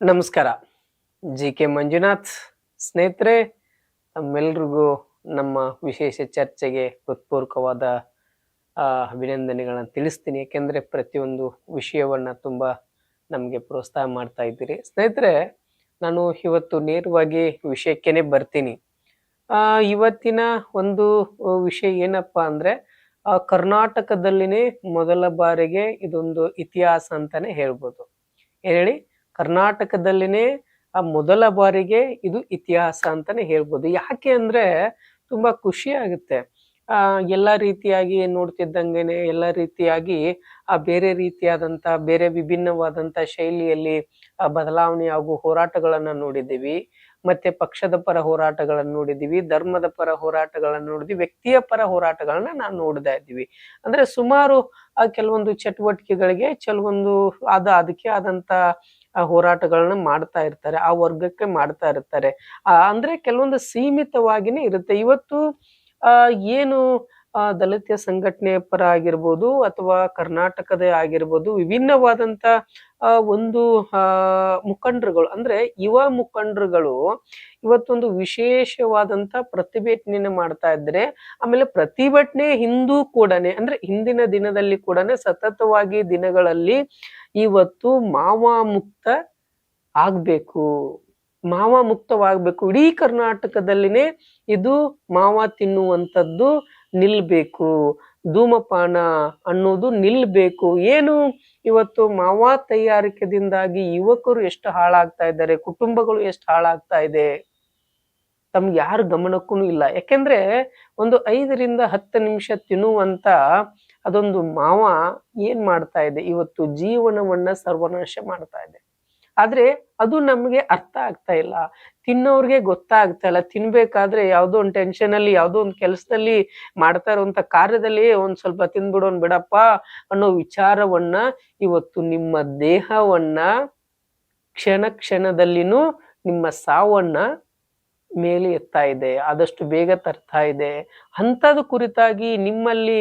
ನಮಸ್ಕಾರ. G K Manjunath ಸ್ನೇಹಿತರೆ, ತಮ್ಮೆಲ್ರಿಗೂ ನಮ್ಮ ವಿಶೇಷ ಚರ್ಚೆಗೆ ಹೃತ್ಪೂರ್ವಕವಾದ ಅಭಿನಂದನೆಗಳನ್ನು ತಿಳಿಸ್ತೀನಿ. ಏಕೆಂದರೆ ಪ್ರತಿಯೊಂದು ವಿಷಯವನ್ನ ತುಂಬ ನಮಗೆ ಪ್ರೋತ್ಸಾಹ ಮಾಡ್ತಾ ಇದ್ದೀರಿ. ಸ್ನೇಹಿತರೆ, ನಾನು ಇವತ್ತು ನೇರವಾಗಿ ವಿಷಯಕ್ಕೇ ಬರ್ತೀನಿ. ಇವತ್ತಿನ ಒಂದು ವಿಷಯ ಏನಪ್ಪ ಅಂದರೆ ಕರ್ನಾಟಕದಲ್ಲಿನೇ ಮೊದಲ ಬಾರಿಗೆ ಇದೊಂದು ಇತಿಹಾಸ ಅಂತಾನೆ ಹೇಳ್ಬೋದು. ಏನೇಳಿ ಹೇಳಿ? ಕರ್ನಾಟಕದಲ್ಲಿನೇ ಆ ಮೊದಲ ಬಾರಿಗೆ ಇದು ಇತಿಹಾಸ ಅಂತಾನೆ ಹೇಳ್ಬೋದು. ಯಾಕೆ ಅಂದ್ರೆ ತುಂಬಾ ಖುಷಿ ಆಗುತ್ತೆ. ಆ, ಎಲ್ಲ ರೀತಿಯಾಗಿ ನೋಡ್ತಿದ್ದಂಗೆನೆ, ಎಲ್ಲ ರೀತಿಯಾಗಿ ಆ ಬೇರೆ ರೀತಿಯಾದಂತ, ಬೇರೆ ವಿಭಿನ್ನವಾದಂತ ಶೈಲಿಯಲ್ಲಿ ಆ ಬದಲಾವಣೆ ಹಾಗೂ ಹೋರಾಟಗಳನ್ನ ನೋಡಿದ್ದೀವಿ. ಮತ್ತೆ ಪಕ್ಷದ ಪರ ಹೋರಾಟಗಳನ್ನ ನೋಡಿದ್ದೀವಿ, ಧರ್ಮದ ಪರ ಹೋರಾಟಗಳನ್ನ ನೋಡಿದ್ವಿ ವ್ಯಕ್ತಿಯ ಪರ ಹೋರಾಟಗಳನ್ನ ನಾವು ನೋಡ್ತಾ ಇದ್ದೀವಿ. ಅಂದ್ರೆ ಸುಮಾರು ಆ ಕೆಲವೊಂದು ಚಟುವಟಿಕೆಗಳಿಗೆ, ಕೆಲವೊಂದು ಅದ ಅದಕ್ಕೆ ಆದಂತ ಆ ಹೋರಾಟಗಳನ್ನ ಮಾಡ್ತಾ ಇರ್ತಾರೆ, ಆ ವರ್ಗಕ್ಕೆ ಮಾಡ್ತಾ ಇರ್ತಾರೆ. ಆ ಅಂದ್ರೆ ಕೆಲವೊಂದು ಸೀಮಿತವಾಗಿನೇ ಇರುತ್ತೆ. ಇವತ್ತು, ಆ, ಏನು ಆ ದಲಿತ ಸಂಘಟನೆಯ ಪರ ಆಗಿರ್ಬೋದು ಅಥವಾ ಕರ್ನಾಟಕದ ಆಗಿರ್ಬೋದು ವಿಭಿನ್ನವಾದಂತ ಒಂದು ಮುಖಂಡರುಗಳು. ಅಂದ್ರೆ ಯುವ ಮುಖಂಡರುಗಳು ಇವತ್ತೊಂದು ವಿಶೇಷವಾದಂತ ಪ್ರತಿಭಟನೆಯನ್ನು ಮಾಡ್ತಾ ಇದ್ರೆ, ಆಮೇಲೆ ಪ್ರತಿಭಟನೆ ಹಿಂದೂ ಕೂಡನೆ, ಅಂದ್ರೆ ಹಿಂದಿನ ದಿನದಲ್ಲಿ ಕೂಡನೆ ಸತತವಾಗಿ ದಿನಗಳಲ್ಲಿ ಇವತ್ತು ಮಾವ ಮುಕ್ತ ಆಗ್ಬೇಕು. ಮಾವ ಮುಕ್ತವಾಗ್ಬೇಕು ಇಡೀ ಕರ್ನಾಟಕದಲ್ಲಿನೇ ಇದು ಮಾವ ತಿನ್ನುವಂಥದ್ದು ನಿಲ್ಬೇಕು. ಧೂಮಪಾನ ಅನ್ನೋದು ನಿಲ್ಬೇಕು. ಏನು? ಇವತ್ತು ಮಾವ ತಯಾರಿಕೆದಿಂದಾಗಿ ಯುವಕರು ಎಷ್ಟು ಹಾಳಾಗ್ತಾ ಇದ್ದಾರೆ, ಕುಟುಂಬಗಳು ಎಷ್ಟು ಹಾಳಾಗ್ತಾ ಇದೆ? ತಮ್ಗೆ ಯಾರು ಗಮನಕ್ಕೂ ಇಲ್ಲ. ಯಾಕೆಂದ್ರೆ ಒಂದು ಐದರಿಂದ ಹತ್ತು ನಿಮಿಷ ತಿನ್ನುವಂತ ಅದೊಂದು ಮಾವ ಏನ್ ಮಾಡ್ತಾ ಇದೆ? ಇವತ್ತು ಜೀವನವನ್ನ ಸರ್ವನಾಶ ಮಾಡ್ತಾ ಇದೆ. ಆದ್ರೆ ಅದು ನಮ್ಗೆ ಅರ್ಥ ಆಗ್ತಾ ಇಲ್ಲ. ತಿನ್ನೋರ್ಗೆ ಗೊತ್ತಾಗ್ತಾ ಇಲ್ಲ. ತಿನ್ಬೇಕಾದ್ರೆ ಯಾವ್ದೋ ಒಂದು ಟೆನ್ಷನ್ ಅಲ್ಲಿ, ಯಾವ್ದೋ ಒಂದು ಕೆಲಸದಲ್ಲಿ ಮಾಡ್ತಾ ಇರುವಂತ ಕಾರ್ಯದಲ್ಲಿ ಒಂದ್ ಸ್ವಲ್ಪ ತಿಂದ್ಬಿಡೋನ್ ಬಿಡಪ್ಪ ಅನ್ನೋ ವಿಚಾರವನ್ನ ಇವತ್ತು ನಿಮ್ಮ ದೇಹವನ್ನ ಕ್ಷಣ ಕ್ಷಣದಲ್ಲಿನೂ ನಿಮ್ಮ ಸಾವನ್ನ ಮೇಲೆ ಎತ್ತಾ ಇದೆ, ಆದಷ್ಟು ಬೇಗ ತರ್ತಾ ಇದೆ. ಅಂಥದ್ದು ಕುರಿತಾಗಿ ನಿಮ್ಮಲ್ಲಿ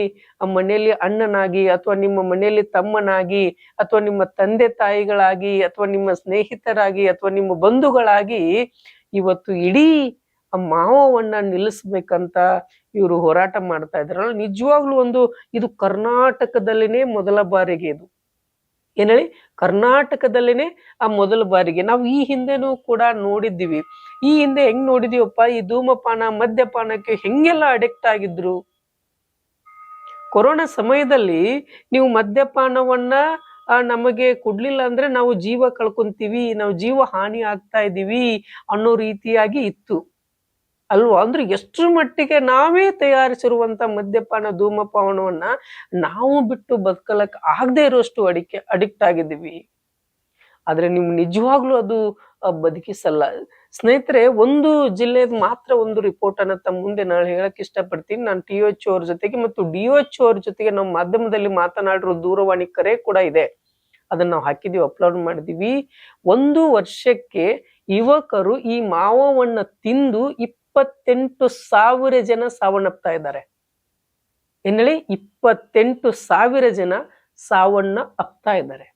ಮನೆಯಲ್ಲಿ ಅಣ್ಣನಾಗಿ ಅಥವಾ ನಿಮ್ಮ ಮನೆಯಲ್ಲಿ ತಮ್ಮನಾಗಿ ಅಥವಾ ನಿಮ್ಮ ತಂದೆ ತಾಯಿಗಳಾಗಿ ಅಥವಾ ನಿಮ್ಮ ಸ್ನೇಹಿತರಾಗಿ ಅಥವಾ ನಿಮ್ಮ ಬಂಧುಗಳಾಗಿ ಇವತ್ತು ಇಡೀ ಆ ಮಾವವನ್ನ ನಿಲ್ಲಿಸ್ಬೇಕಂತ ಇವರು ಹೋರಾಟ ಮಾಡ್ತಾ ಇದ್ರಲ್ಲ ನಿಜವಾಗ್ಲೂ ಒಂದು ಇದು ಕರ್ನಾಟಕದಲ್ಲಿನೇ ಮೊದಲ ಬಾರಿಗೆ ಇದು. ಏನ್ ಹೇಳಿ? ಕರ್ನಾಟಕದಲ್ಲಿನೇ ಆ ಮೊದಲ ಬಾರಿಗೆ. ನಾವು ಈ ಹಿಂದೆನೂ ಕೂಡ ನೋಡಿದ್ದೀವಿ. ಈ ಹಿಂದೆ ಹೆಂಗ್ ನೋಡಿದೀವಪ್ಪ ಈ ಧೂಮಪಾನ, ಮದ್ಯಪಾನಕ್ಕೆ ಹೆಂಗೆಲ್ಲ ಅಡಿಕ್ಟ್ ಆಗಿದ್ರು? ಕೊರೋನಾ ಸಮಯದಲ್ಲಿ ನೀವು ಮದ್ಯಪಾನವನ್ನ ನಮಗೆ ಕೊಡ್ಲಿಲ್ಲ ಅಂದ್ರೆ ನಾವು ಜೀವ ಕಳ್ಕೊಂತೀವಿ, ನಾವು ಜೀವ ಹಾನಿ ಆಗ್ತಾ ಇದೀವಿ ಅನ್ನೋ ರೀತಿಯಾಗಿ ಇತ್ತು. ಅಲ್ವಾ? ಅಂದ್ರೆ ಎಷ್ಟರ ಮಟ್ಟಿಗೆ ನಾವೇ ತಯಾರಿಸಿರುವಂತ ಮದ್ಯಪಾನ, ಧೂಮಪಾನವನ್ನ ನಾವು ಬಿಟ್ಟು ಬದುಕಲಕ್ ಆಗದೆ ಇರೋಷ್ಟು ಅಡಿಕೆ ಅಡಿಕ್ಟ್ ಆಗಿದ್ದೀವಿ. ಆದ್ರೆ ನೀವು ನಿಜವಾಗ್ಲೂ ಅದು ಬದುಕಿಸಲ್ಲ. ಸ್ನೇಹಿತರೆ, ಒಂದು ಜಿಲ್ಲೆದ ಮಾತ್ರ ಒಂದು ರಿಪೋರ್ಟ್ ಅನ್ನ ತಮ್ಮ ಮುಂದೆ ನಾನು ಹೇಳಕ್ ಇಷ್ಟಪಡ್ತೀನಿ. ನಾನು ಟಿ ಎಚ್ ಅವ್ರ ಜೊತೆಗೆ ಮತ್ತು ಡಿ ಎಚ್ ಅವ್ರ ಜೊತೆಗೆ ನಾವು ಮಾಧ್ಯಮದಲ್ಲಿ ಮಾತನಾಡಿರೋ ದೂರವಾಣಿ ಕರೆ ಕೂಡ ಇದೆ. ಅದನ್ನ ನಾವು ಹಾಕಿದೀವಿ ಅಪ್ಲೋಡ್ ಮಾಡಿದೀವಿ. ಒಂದು ವರ್ಷಕ್ಕೆ ಯುವಕರು ಈ ಮಾವವನ್ನ ತಿಂದು ಇಪ್ಪತ್ತೆಂಟು ಸಾವಿರ ಜನ ಸಾವನ್ನಪ್ತಾ ಇದ್ದಾರೆ. ಏನೇಳಿ ಇಪ್ಪತ್ತೆಂಟು ಸಾವಿರ ಜನ ಸಾವನ್ನ ಅಪ್ತಾ ಇದ್ದಾರೆ.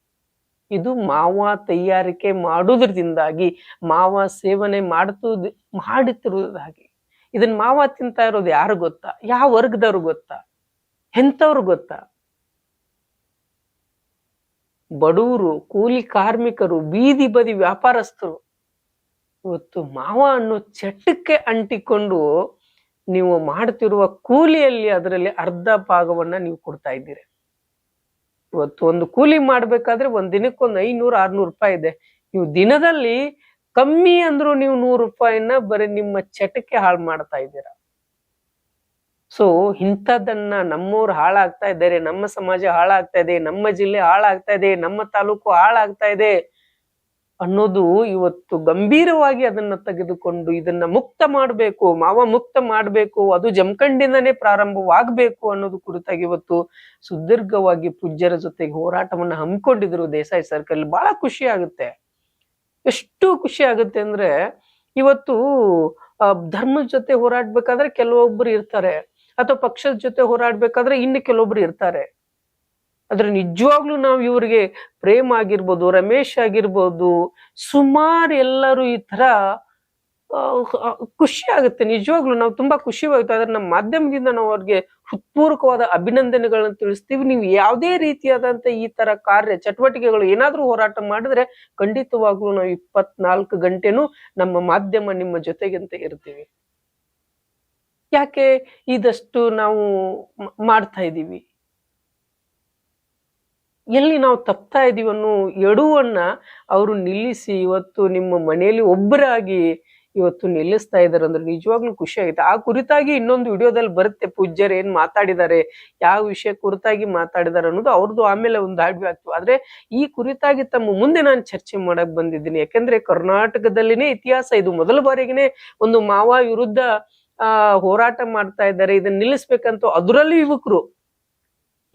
ಇದು ಮಾವ ತಯಾರಿಕೆ ಮಾಡುವುದರಿಂದಾಗಿ ಮಾವ ಸೇವನೆ ಮಾಡ್ತು ಮಾಡುತ್ತಿರುವುದಾಗಿ ಇದನ್ನ ಮಾವ ತಿಂತಾ ಇರೋದು ಯಾರು ಗೊತ್ತಾ? ಯಾವ ವರ್ಗದವ್ರು ಗೊತ್ತಾ? ಎಂಥವ್ರು ಗೊತ್ತಾ? ಬಡವರು ಕೂಲಿ ಕಾರ್ಮಿಕರು, ಬೀದಿ ಬದಿ ವ್ಯಾಪಾರಸ್ಥರು. ಇವತ್ತು ಮಾವ ಅನ್ನೋ ಚಟಕ್ಕೆ ಅಂಟಿಕೊಂಡು ನೀವು ಮಾಡ್ತಿರುವ ಕೂಲಿಯಲ್ಲಿ ಅದರಲ್ಲಿ ಅರ್ಧ ಭಾಗವನ್ನ ನೀವು ಕೊಡ್ತಾ ಇದ್ದೀರಿ. ಇವತ್ತು ಒಂದು ಕೂಲಿ ಮಾಡ್ಬೇಕಾದ್ರೆ ಒಂದ್ ದಿನಕ್ಕೊಂದು ಐನೂರು, ಆರ್ನೂರು ರೂಪಾಯಿ ಇದೆ. ನೀವು ದಿನದಲ್ಲಿ ಕಮ್ಮಿ ಅಂದ್ರೂ ನೀವು ನೂರು ರೂಪಾಯಿನ ಬರೀ ನಿಮ್ಮ ಚಟಕ್ಕೆ ಹಾಳು ಮಾಡ್ತಾ ಇದ್ದೀರಾ. ಸೊ ಇಂಥದ್ದನ್ನ ನಮ್ಮೂರು ಹಾಳಾಗ್ತಾ ಇದ್ದಾರೆ, ನಮ್ಮ ಸಮಾಜ ಹಾಳಾಗ್ತಾ ಇದೆ, ನಮ್ಮ ಜಿಲ್ಲೆ ಹಾಳಾಗ್ತಾ ಇದೆ, ನಮ್ಮ ತಾಲೂಕು ಹಾಳಾಗ್ತಾ ಇದೆ. ಅನ್ನೋದು ಇವತ್ತು ಗಂಭೀರವಾಗಿ ಅದನ್ನ ತೆಗೆದುಕೊಂಡು ಇದನ್ನ ಮುಕ್ತ ಮಾಡಬೇಕು, ಮಾವ ಮುಕ್ತ ಮಾಡಬೇಕು, ಅದು ಜಮಖಂಡಿಂದನೇ ಪ್ರಾರಂಭವಾಗಬೇಕು ಅನ್ನೋದು ಕುರಿತಾಗಿ ಇವತ್ತು ಸುದೀರ್ಘವಾಗಿ ಪೂಜ್ಯರ ಜೊತೆಗೆ ಹೋರಾಟವನ್ನ ಹಮ್ಮಿಕೊಂಡಿದ್ರು ದೇಸಾಯಿ ಸರ್ಕಲ್. ಬಹಳ ಖುಷಿ ಆಗುತ್ತೆ. ಎಷ್ಟು ಖುಷಿ ಆಗುತ್ತೆ ಅಂದ್ರೆ ಇವತ್ತು ಧರ್ಮದ ಜೊತೆ ಹೋರಾಡ್ಬೇಕಾದ್ರೆ ಕೆಲವೊಬ್ರು ಇರ್ತಾರೆ, ಅಥವಾ ಪಕ್ಷದ ಜೊತೆ ಹೋರಾಡ್ಬೇಕಾದ್ರೆ ಇನ್ನು ಕೆಲವೊಬ್ರು ಇರ್ತಾರೆ. ಆದ್ರೆ ನಿಜವಾಗ್ಲೂ ನಾವು ಇವ್ರಿಗೆ ಪ್ರೇಮ್ ಆಗಿರ್ಬೋದು, ರಮೇಶ್ ಆಗಿರ್ಬೋದು, ಸುಮಾರು ಎಲ್ಲರೂ ಈ ತರ ಖುಷಿ ಆಗುತ್ತೆ. ನಿಜವಾಗ್ಲೂ ನಾವು ತುಂಬಾ ಖುಷಿವಾಗುತ್ತೆ ಆದ್ರೆ ನಮ್ಮ ಮಾಧ್ಯಮದಿಂದ ನಾವು ಅವ್ರಿಗೆ ಹೃತ್ಪೂರ್ವಕವಾದ ಅಭಿನಂದನೆಗಳನ್ನ ತಿಳಿಸ್ತೀವಿ. ನೀವು ಯಾವುದೇ ರೀತಿಯಾದಂತ ಈ ತರ ಕಾರ್ಯ, ಚಟುವಟಿಕೆಗಳು ಏನಾದ್ರೂ ಹೋರಾಟ ಮಾಡಿದ್ರೆ ಖಂಡಿತವಾಗ್ಲೂ ನಾವು ಇಪ್ಪತ್ನಾಲ್ಕು ಗಂಟೆನೂ ನಮ್ಮ ಮಾಧ್ಯಮ ನಿಮ್ಮ ಜೊತೆಗಂತ ಇರ್ತೀವಿ. ಯಾಕೆ? ಇದಷ್ಟು ನಾವು ಮಾಡ್ತಾ ಇದ್ದೀವಿ ಎಲ್ಲಿ ನಾವು ತಪ್ತಾ ಇದೀವಿ ಅನ್ನೋ ಎಡುವನ್ನ ಅವರು ನಿಲ್ಲಿಸಿ ಇವತ್ತು ನಿಮ್ಮ ಮನೆಯಲ್ಲಿ ಒಬ್ಬರಾಗಿ ಇವತ್ತು ನಿಲ್ಲಿಸ್ತಾ ಇದ್ದಾರೆ ಅಂದ್ರೆ ನಿಜವಾಗ್ಲೂ ಖುಷಿ ಆಗುತ್ತೆ. ಆ ಕುರಿತಾಗಿ ಇನ್ನೊಂದು ವಿಡಿಯೋದಲ್ಲಿ ಬರುತ್ತೆ, ಪೂಜ್ಯರು ಏನ್ ಮಾತಾಡಿದ್ದಾರೆ, ಯಾವ ವಿಷಯ ಕುರಿತಾಗಿ ಮಾತಾಡಿದ್ದಾರೆ ಅನ್ನೋದು ಅವ್ರದ್ದು ಆಮೇಲೆ ಒಂದು ಆಡ್ವಿ ಆಗ್ತವೆ ಆದ್ರೆ ಈ ಕುರಿತಾಗಿ ತಮ್ಮ ಮುಂದೆ ನಾನು ಚರ್ಚೆ ಮಾಡಕ್ ಬಂದಿದ್ದೀನಿ. ಯಾಕಂದ್ರೆ ಕರ್ನಾಟಕದಲ್ಲಿನೇ ಇತಿಹಾಸ ಇದು ಮೊದಲ ಬಾರಿಗೆನೆ ಒಂದು ಮಾವ ವಿರುದ್ಧ ಹೋರಾಟ ಮಾಡ್ತಾ ಇದ್ದಾರೆ. ಇದನ್ನ ನಿಲ್ಲಿಸ್ಬೇಕಂತ ಅದರಲ್ಲೂ ಯುವಕರು.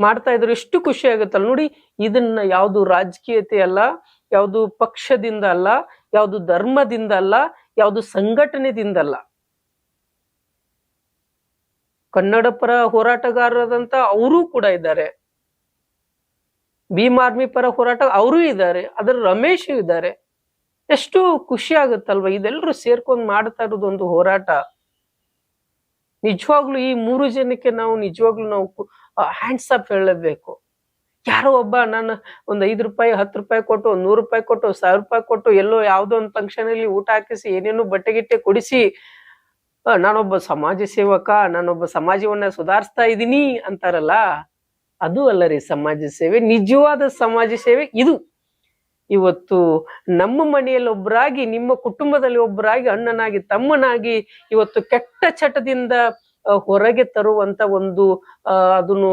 ಮಾಡ್ತಾ ಇದ್ರು ಎಷ್ಟು ಖುಷಿ ಆಗುತ್ತಲ್ಲ. ನೋಡಿ, ಇದನ್ನ ಯಾವುದು ರಾಜಕೀಯತೆ ಅಲ್ಲ, ಯಾವುದು ಪಕ್ಷದಿಂದ ಅಲ್ಲ, ಯಾವುದು ಧರ್ಮದಿಂದ ಅಲ್ಲ, ಯಾವುದು ಸಂಘಟನೆದಿಂದ ಅಲ್ಲ. ಕನ್ನಡ ಪರ ಹೋರಾಟಗಾರರಾದಂತ ಅವರೂ ಕೂಡ ಇದ್ದಾರೆ. ಭೀಮ್ ಆರ್ಮಿ ಪರ ಹೋರಾಟ, ಅವರೂ ಇದ್ದಾರೆ. ಅದರ ರಮೇಶ್ ಇದ್ದಾರೆ. ಎಷ್ಟು ಖುಷಿ ಆಗುತ್ತಲ್ವ? ಇದೆಲ್ಲರೂ ಸೇರ್ಕೊಂಡು ಮಾಡ್ತಾ ಇರೋದು ಒಂದು ಹೋರಾಟ. ನಿಜವಾಗ್ಲೂ ಈ ಮೂರು ಜನಕ್ಕೆ ನಾವು ನಿಜವಾಗ್ಲೂ ನಾವು ಹ್ಯಾಂಡ್ಸ್ ಅಪ್ ಹೇಳಬೇಕು. ಯಾರೋ ಒಬ್ಬ ನಾನು ಒಂದು ಐದು ರೂಪಾಯಿ, ಹತ್ತು ರೂಪಾಯಿ ಕೊಟ್ಟು ಒಂದು ನೂರು ರೂಪಾಯಿ ಕೊಟ್ಟು, ಸಾವಿರ ರೂಪಾಯಿ ಕೊಟ್ಟು, ಎಲ್ಲೋ ಯಾವುದೋ ಒಂದು ಫಂಕ್ಷನ್ ಅಲ್ಲಿ ಊಟ ಹಾಕಿಸಿ, ಏನೇನೋ ಬಟ್ಟೆ ಗಿಟ್ಟೆ ಕೊಡಿಸಿ ನಾನೊಬ್ಬ ಸಮಾಜ ಸೇವಕ, ನಾನೊಬ್ಬ ಸಮಾಜವನ್ನ ಸುಧಾರಿಸ್ತಾ ಇದ್ದೀನಿ ಅಂತಾರಲ್ಲ, ಅದು ಅಲ್ಲ ರೀ ಸಮಾಜ ಸೇವೆ, ನಿಜವಾದ ಸಮಾಜ ಸೇವೆ ಇದು. ಇವತ್ತು ನಮ್ಮ ಮನೆಯಲ್ಲಿ ಒಬ್ಬರಾಗಿ ನಿಮ್ಮ ಕುಟುಂಬದಲ್ಲಿ ಒಬ್ಬರಾಗಿ ಅಣ್ಣನಾಗಿ, ತಮ್ಮನಾಗಿ ಇವತ್ತು ಕೆಟ್ಟ ಚಟದಿಂದ ಹೊರಗೆ ತರುವಂತ ಒಂದು ಅದನ್ನು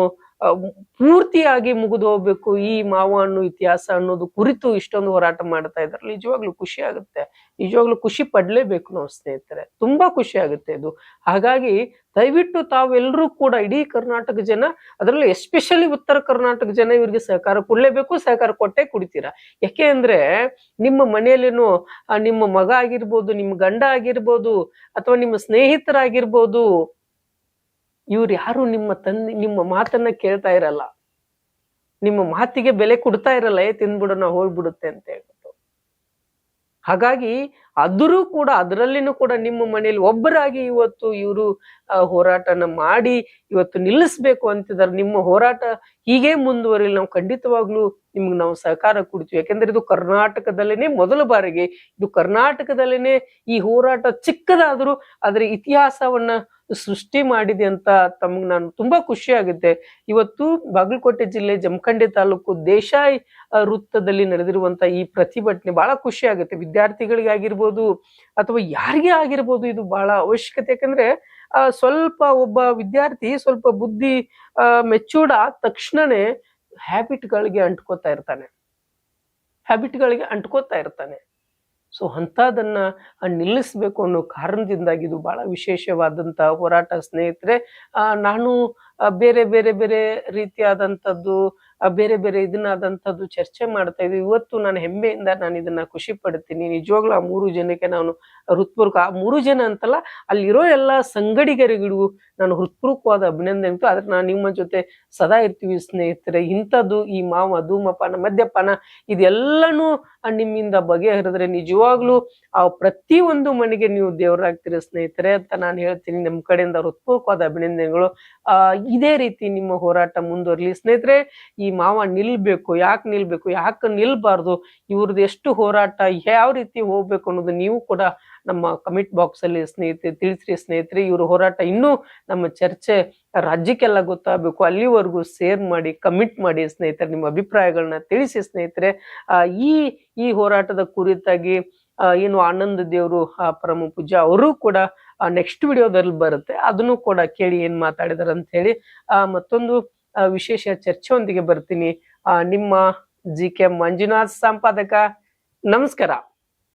ಪೂರ್ತಿಯಾಗಿ ಮುಗಿದು ಹೋಗ್ಬೇಕು ಈ ಮಾವ ಹಣ್ಣು ಇತಿಹಾಸ ಅನ್ನೋದು ಕುರಿತು ಇಷ್ಟೊಂದು ಹೋರಾಟ ಮಾಡ್ತಾ ಇದ್ದಾರೆ. ನಿಜವಾಗ್ಲೂ ಖುಷಿ ಆಗುತ್ತೆ. ನಿಜವಾಗ್ಲೂ ಖುಷಿ ಪಡ್ಲೇಬೇಕು ನಾವು ಸ್ನೇಹಿತರೆ. ತುಂಬಾ ಖುಷಿ ಆಗುತ್ತೆ ಇದು. ಹಾಗಾಗಿ ದಯವಿಟ್ಟು ತಾವೆಲ್ಲರೂ ಕೂಡ ಇಡೀ ಕರ್ನಾಟಕ ಜನ, ಅದರಲ್ಲೂ ಎಸ್ಪೆಷಲಿ ಉತ್ತರ ಕರ್ನಾಟಕ ಜನ ಇವರಿಗೆ ಸಹಕಾರ ಕೊಡ್ಲೇಬೇಕು, ಸಹಕಾರ ಕೊಟ್ಟೆ ಕುಡಿತೀರಾ? ಯಾಕೆ ಅಂದ್ರೆ ನಿಮ್ಮ ಮನೆಯಲ್ಲೇನು ನಿಮ್ಮ ಮಗ ಆಗಿರ್ಬೋದು, ನಿಮ್ಮ ಗಂಡ ಆಗಿರ್ಬೋದು, ಅಥವಾ ನಿಮ್ಮ ಸ್ನೇಹಿತರಾಗಿರ್ಬೋದು ಇವ್ರು ಯಾರು ನಿಮ್ಮ ತಂದೆ, ನಿಮ್ಮ ಮಾತನ್ನ ಕೇಳ್ತಾ ಇರಲ್ಲ. ನಿಮ್ಮ ಮಾತಿಗೆ ಬೆಲೆ ಕೊಡ್ತಾ ಇರಲ್ಲ, ಏ ತಿಂದ್ಬಿಡು ನಾವು ಹೋಗ್ಬಿಡುತ್ತೆ ಅಂತ ಹೇಳ್ಬಿಟ್ಟು. ಹಾಗಾಗಿ ಅದರೂ ಕೂಡ ಅದರಲ್ಲಿನೂ ಕೂಡ ನಿಮ್ಮ ಮನೆಯಲ್ಲಿ ಒಬ್ಬರಾಗಿ ಇವತ್ತು ಇವರು ಹೋರಾಟನ ಮಾಡಿ ಇವತ್ತು ನಿಲ್ಲಿಸ್ಬೇಕು ಅಂತಿದ್ದಾರೆ. ನಿಮ್ಮ ಹೋರಾಟ ಹೀಗೆ ಮುಂದುವರಿಲಿ. ನಾವು ಖಂಡಿತವಾಗ್ಲೂ ನಿಮ್ಗೆ ನಾವು ಸಹಕಾರ ಕೊಡ್ತೀವಿ. ಯಾಕೆಂದ್ರೆ ಇದು ಕರ್ನಾಟಕದಲ್ಲೇನೆ ಮೊದಲ ಬಾರಿಗೆ, ಇದು ಕರ್ನಾಟಕದಲ್ಲೇನೆ ಈ ಹೋರಾಟ ಚಿಕ್ಕದಾದರೂ ಅದರ ಇತಿಹಾಸವನ್ನ ಸೃಷ್ಟಿ ಮಾಡಿದೆ ಅಂತ ತಮಗೆ ನಾನು ತುಂಬಾ ಖುಷಿ ಆಗುತ್ತೆ. ಇವತ್ತು ಬಾಗಲಕೋಟೆ ಜಿಲ್ಲೆ ಜಮಖಂಡಿ ತಾಲೂಕು ದೇಶಾಯ್ ವೃತ್ತದಲ್ಲಿ ನಡೆದಿರುವಂತ ಈ ಪ್ರತಿಭಟನೆ ಬಹಳ ಖುಷಿ ಆಗುತ್ತೆ. ವಿದ್ಯಾರ್ಥಿಗಳಿಗೆ ಆಗಿರ್ಬೋದು ಅಥವಾ ಯಾರಿಗೆ ಆಗಿರ್ಬೋದು ಇದು ಬಹಳ ಅವಶ್ಯಕತೆ. ಯಾಕಂದ್ರೆ ಸ್ವಲ್ಪ ಒಬ್ಬ ವಿದ್ಯಾರ್ಥಿ ಸ್ವಲ್ಪ ಬುದ್ಧಿ ಮೆಚೂರ್ಡ್ ಆದ ತಕ್ಷಣನೇ ಹ್ಯಾಬಿಟ್ಗಳಿಗೆ ಅಂಟ್ಕೋತಾ ಇರ್ತಾನೆ. ಹ್ಯಾಬಿಟ್ಗಳಿಗೆ ಅಂಟ್ಕೋತಾ ಇರ್ತಾನೆ. ಸೊ ಅಂತದನ್ನ ನಿಲ್ಲಿಸ್ಬೇಕು ಅನ್ನೋ ಕಾರಣದಿಂದಾಗಿ ಇದು ಬಹಳ ವಿಶೇಷವಾದಂತಹ ಹೋರಾಟ ಸ್ನೇಹಿತರೆ. ನಾನು ಬೇರೆ ಬೇರೆ ಬೇರೆ ರೀತಿಯಾದಂಥದ್ದು ಬೇರೆ ಬೇರೆ ಇದನ್ನಾದಂಥದ್ದು ಚರ್ಚೆ ಮಾಡ್ತಾ ಇದ್ವಿ. ಇವತ್ತು ನಾನು ಹೆಮ್ಮೆಯಿಂದ ನಾನು ಇದನ್ನ ಖುಷಿ ಪಡ್ತೀನಿ. ನಿಜವಾಗ್ಲೂ ಆ ಮೂರು ಜನಕ್ಕೆ ನಾನು ಹೃತ್ಪೂರ್ವಕ, ಆ ಮೂರು ಜನ ಅಂತಲ್ಲ, ಅಲ್ಲಿರೋ ಎಲ್ಲ ಸಂಗಡಿಗರಿಗೂ ನಾನು ಹೃತ್ಪೂರ್ವಕವಾದ ಅಭಿನಂದನೆ ಆದ್ರೆ ನಾನು ನಿಮ್ಮ ಜೊತೆ ಸದಾ ಇರ್ತೀವಿ ಸ್ನೇಹಿತರೆ. ಇಂಥದ್ದು ಈ ಮಾವ, ಧೂಮಪಾನ, ಮದ್ಯಪಾನ, ಇದೆಲ್ಲನೂ ನಿಮ್ಮಿಂದ ಬಗೆಹರಿದ್ರೆ ನಿಜವಾಗ್ಲೂ ಆ ಪ್ರತಿ ಒಂದು ಮನೆಗೆ ನೀವು ದೇವರಾಗ್ತೀರ ಸ್ನೇಹಿತರೆ ಅಂತ ನಾನು ಹೇಳ್ತೀನಿ. ನಮ್ಮ ಕಡೆಯಿಂದ ಹೃತ್ಪೂರ್ವಕವಾದ ಅಭಿನಂದನೆಗಳು. ಇದೇ ರೀತಿ ನಿಮ್ಮ ಹೋರಾಟ ಮುಂದುವರಲಿ. ಸ್ನೇಹಿತರೆ, ಈ ಮಾವ ನಿಲ್ಬೇಕು, ಯಾಕೆ ನಿಲ್ಬೇಕು, ಯಾಕೆ ನಿಲ್ಬಾರ್ದು ಇವ್ರದ್ದು ಎಷ್ಟು ಹೋರಾಟ, ಯಾವ ರೀತಿ ಹೋಗ್ಬೇಕು ಅನ್ನೋದು ನೀವು ಕೂಡ ನಮ್ಮ ಕಮೆಂಟ್ ಬಾಕ್ಸ್ ಅಲ್ಲಿ ಸ್ನೇಹಿತರೆ ತಿಳಿಸ್ರಿ. ಸ್ನೇಹಿತರೆ, ಇವ್ರ ಹೋರಾಟ ಇನ್ನೂ ನಮ್ಮ ಚರ್ಚೆ ರಾಜ್ಯಕ್ಕೆಲ್ಲ ಗೊತ್ತಾಗಬೇಕು, ಅಲ್ಲಿವರೆಗೂ ಸೇರ್ ಮಾಡಿ ಕಮಿಟ್ ಮಾಡಿ ಸ್ನೇಹಿತರೆ, ನಿಮ್ಮ ಅಭಿಪ್ರಾಯಗಳನ್ನ ತಿಳಿಸಿ ಸ್ನೇಹಿತರೆ. ಈ ಈ ಹೋರಾಟದ ಕುರಿತಾಗಿ ಏನು ಆನಂದ ದೇವರು ಪರಮ ಪೂಜಾ ಅವರು ಕೂಡ ನೆಕ್ಸ್ಟ್ ವಿಡಿಯೋದಲ್ಲಿ ಬರುತ್ತೆ. ಅದನ್ನು ಕೂಡ ಕೇಳಿ ಏನ್ ಮಾತಾಡಿದಾರೆ ಅಂತ ಹೇಳಿ ಮತ್ತೊಂದು ವಿಶೇಷ ಚರ್ಚೆಯೊಂದಿಗೆ ಬರ್ತೀನಿ. ನಿಮ್ಮ ಜಿ ಕೆ ಮಂಜುನಾಥ್ ಸಂಪಾದಕ, ನಮಸ್ಕಾರ.